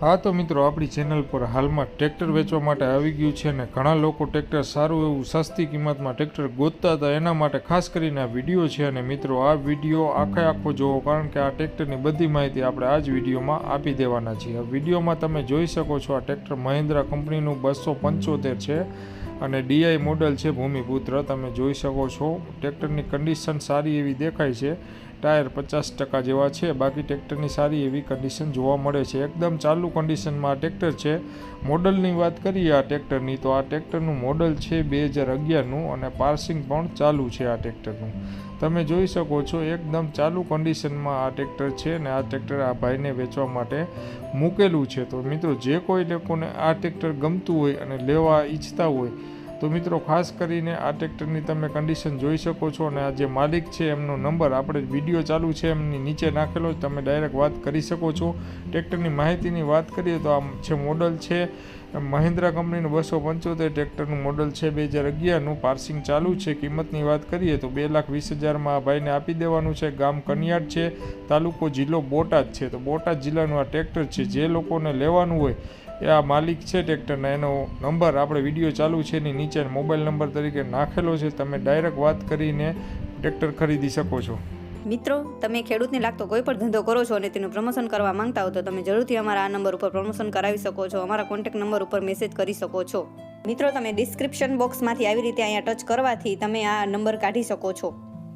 હા તો મિત્રો, આપણી ચેનલ પર હાલમાં ટ્રેક્ટર વેચવા માટે આવી ગયું છે અને ઘણા લોકો ટ્રેક્ટર સારું એવું સસ્તી કિંમતમાં ટ્રેક્ટર ગોતતા હતા. એના માટે ખાસ કરીને આ વીડિયો છે અને મિત્રો, આ વીડિયો આખે આખો જોવો, કારણ કે આ ટ્રેક્ટરની બધી માહિતી આપણે આ જ વિડીયોમાં આપી દેવાના છીએ. આ વિડીયોમાં તમે જોઈ શકો છો, આ ટ્રેક્ટર મહિન્દ્રા કંપનીનું બસો પંચોતેર છે અને ડીઆઈ મોડલ છે ભૂમિપુત્ર. તમે જોઈ શકો છો ટ્રેક્ટરની કન્ડિશન સારી એવી દેખાય છે. ટાયર પચાસ ટકા જેવા છે. બાકી ટ્રેક્ટરની સારી એવી કન્ડિશન જોવા મળે છે. એકદમ ચાલુ કન્ડિશનમાં આ ટ્રેક્ટર છે. મોડલની વાત કરીએ આ ટ્રેક્ટરની, તો આ ટ્રેક્ટરનું મોડલ છે બે હજાર અગિયારનું અને પાર્સિંગ પણ ચાલુ છે આ ટ્રેક્ટરનું. તમે જોઈ શકો છો એકદમ ચાલુ કન્ડિશનમાં આ ટ્રેક્ટર છે અને આ ટ્રેક્ટર આ ભાઈને વેચવા માટે મૂકેલું છે. તો મિત્રો, જે કોઈ લોકોને આ ટ્રેક્ટર ગમતું હોય અને લેવા ઈચ્છતા હોય તો મિત્રો, ખાસ કરીને આ ટ્રેક્ટરની તમે કન્ડિશન જોઈ શકો છો અને આ જે માલિક છે, એમનો નંબર આપણે વીડિયો ચાલુ છે, એમની નીચે નાખેલો છે, તમે ડાયરેક્ટ વાત કરી શકો છો. ટ્રેક્ટરની માહિતીની વાત કરીએ તો આ જે મોડલ છે, મહિન્દ્રા કંપનીનું બસો પંચોતેર ટ્રેક્ટરનું મોડલ છે, બે હજાર અગિયારનું પાર્સિંગ ચાલુ છે. કિંમતની વાત કરીએ તો બે લાખ વીસ હજારમાં આ ભાઈને આપી દેવાનું છે. ગામ કનિયાડ છે, તાલુકો જિલ્લો બોટાદ છે. તો બોટાદ જિલ્લાનું આ ટ્રેક્ટર છે, જે લોકોને લેવાનું હોય એ આ માલિક છે ટ્રેક્ટરના એનો નંબર આપણે વીડિયો ચાલુ છે એની નીચે મોબાઈલ નંબર તરીકે નાખેલો છે. તમે ડાયરેક્ટ વાત કરીને ટ્રેક્ટર ખરીદી શકો છો. મિત્રો, તમે ખેડૂતને લાગતો કોઈ પણ ધંધો કરો છો અને તેનું પ્રમોશન કરવા માંગતા હો તો તમે જરૂરથી અમારા આ નંબર ઉપર પ્રમોશન કરાવી શકો છો. અમારા કોન્ટેક્ટ નંબર ઉપર મેસેજ કરી શકો છો. મિત્રો, તમે ડિસ્ક્રિપ્શન બોક્સમાંથી આવી રીતે અહીંયા ટચ કરવાથી તમે આ નંબર કાઢી શકો છો.